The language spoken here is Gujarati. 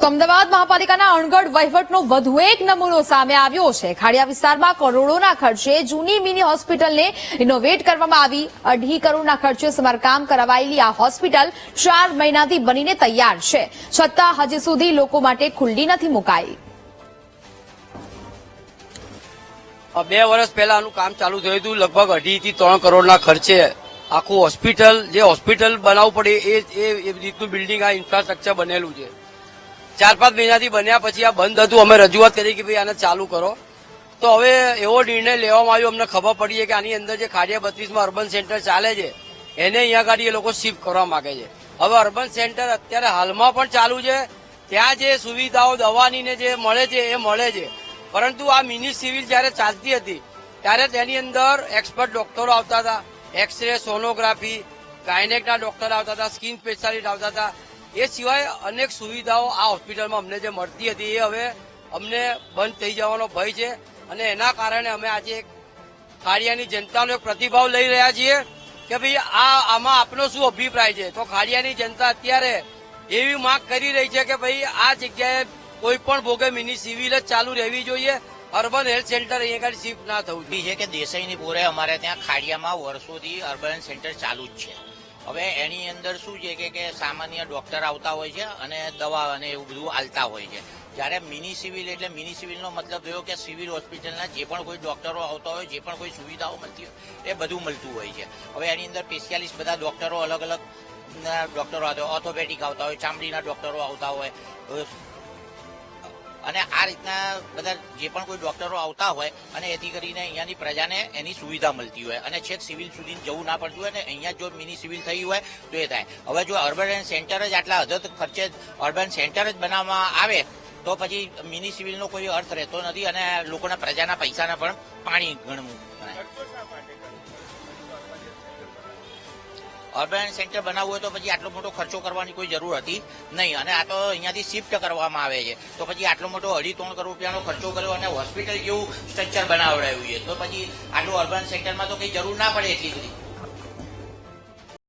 અમદાવાદ મહાપાલિકાના અણગઢ વહીવટનો વધુ એક નમૂનો સામે આવ્યો છે. ખાડિયા વિસ્તારમાં કરોડોના ખર્ચે જૂની મિની હોસ્પિટલને રિનોવેટ કરવામાં આવી. અઢી કરોડના ખર્ચે સમારકામ કરાવાયેલી આ હોસ્પિટલ ચાર મહિનાથી બનીને તૈયાર છે. છતાં હજી સુધી લોકો માટે ખુલ્લી નથી મુકાઈ. બે વર્ષ પહેલા આનું કામ ચાલુ થયું હતું. લગભગ અઢી થી ત્રણ કરોડના ખર્ચે આખું હોસ્પિટલ, જે હોસ્પિટલ બનાવવું પડે એ રીતનું બિલ્ડિંગ આ ઇન્ફ્રાસ્ટ્રક્ચર બનેલું છે. ચાર પાંચ મહિનાથી બન્યા પછી આ બંધ હતું. અમે રજૂઆત કરી કે ભાઈ આને ચાલુ કરો. તો હવે એવો નિર્ણય લેવામાં આવ્યો. અમને ખબર પડી કે આની અંદર જે ખાડિયા બત્રીસમાં અર્બન સેન્ટર ચાલે છે, એને અહીંયા ગાડી એ લોકો શિફ્ટ કરવા માંગે છે. હવે અર્બન સેન્ટર અત્યારે હાલમાં પણ ચાલુ છે. ત્યાં જે સુવિધાઓ દવાની ને જે મળે છે એ મળે છે. પરંતુ આ મિની સિવિલ જયારે ચાલતી હતી, ત્યારે તેની અંદર એક્સપર્ટ ડોક્ટરો આવતા હતા. એક્સરે સોનોગ્રાફી, ગાયનેકના ડોક્ટર આવતા હતા, સ્કિન સ્પેશિયાલિસ્ટ આવતા હતા. એ સિવાય અનેક સુવિધાઓ આ હોસ્પિટલમાં અમને જે મળતી હતી એ હવે અમને બંધ થઈ જવાનો ભય છે અને એના કારણે અમે આજે ખાડિયાની જનતાનો એક પ્રતિભાવ લઈ રહ્યા છીએ કે ભાઈ આ આમાં આપનો શું અભિપ્રાય છે? તો ખાડિયાની જનતા અત્યારે એવી માંગ કરી રહી છે કે ભાઈ આ જગ્યાએ કોઈ પણ ભોગે મિની સિવિલ જ ચાલુ રહેવી જોઈએ. અર્બન હેલ્થ સેન્ટર અહીંયા આગળ શિફ્ટ ના થવું જોઈએ. કે દેસાઈની પૂરે અમારે ત્યાં ખાડિયામાં વર્ષોથી અર્બન સેન્ટર ચાલુ જ છે. હવે એની અંદર શું છે કે કે સામાન્ય ડોક્ટર આવતા હોય છે અને દવા અને એવું બધું આલતા હોય છે. જ્યારે મિની સિવિલ એટલે મિની સિવિલનો મતલબ થયો કે સિવિલ હોસ્પિટલના જે પણ કોઈ ડોક્ટરો આવતા હોય, જે પણ કોઈ સુવિધાઓ મળતી હોય, એ બધું મળતું હોય છે. હવે એની અંદર સ્પેશિયાલિસ્ટ બધા ડોક્ટરો અલગ અલગ ડોક્ટરો આવતા હોય ઓર્થોપેડિક આવતા હોય, ચામડીના ડોક્ટરો આવતા હોય અને આ રીતના બધા જે પણ કોઈ ડોક્ટરો આવતા હોય અને એથી કરીને અહીંયાની પ્રજાને એની સુવિધા મળતી હોય અને છેક સિવિલ સુધી જવું ના પડતું હોય ને અહીંયા જો મિની સિવિલ થઈ હોય તો એ થાય. હવે જો અર્બન સેન્ટર જ આટલા અધત ખર્ચે અર્બન સેન્ટર જ બનાવવામાં આવે તો પછી મિની સિવિલનો કોઈ અર્થ રહેતો નથી અને લોકોના પ્રજાના પૈસાના પણ પાણી ગણવું અર્બન સેન્ટર બનાવવું હોય તો પછી આટલો મોટો ખર્ચો કરવાની કોઈ જરૂર હતી નહીં. અને આ તો અહીંયાથી શિફ્ટ કરવામાં આવે છે. તો પછી આટલો મોટો અઢી ત્રણ કરોડ રૂપિયાનો ખર્ચો કર્યો અને હોસ્પિટલ જેવું સ્ટ્રક્ચર બનાવડાવ્યું છે. તો પછી આટલું અર્બન સેન્ટરમાં તો કઈ જરૂર ના પડે એટલી બધી.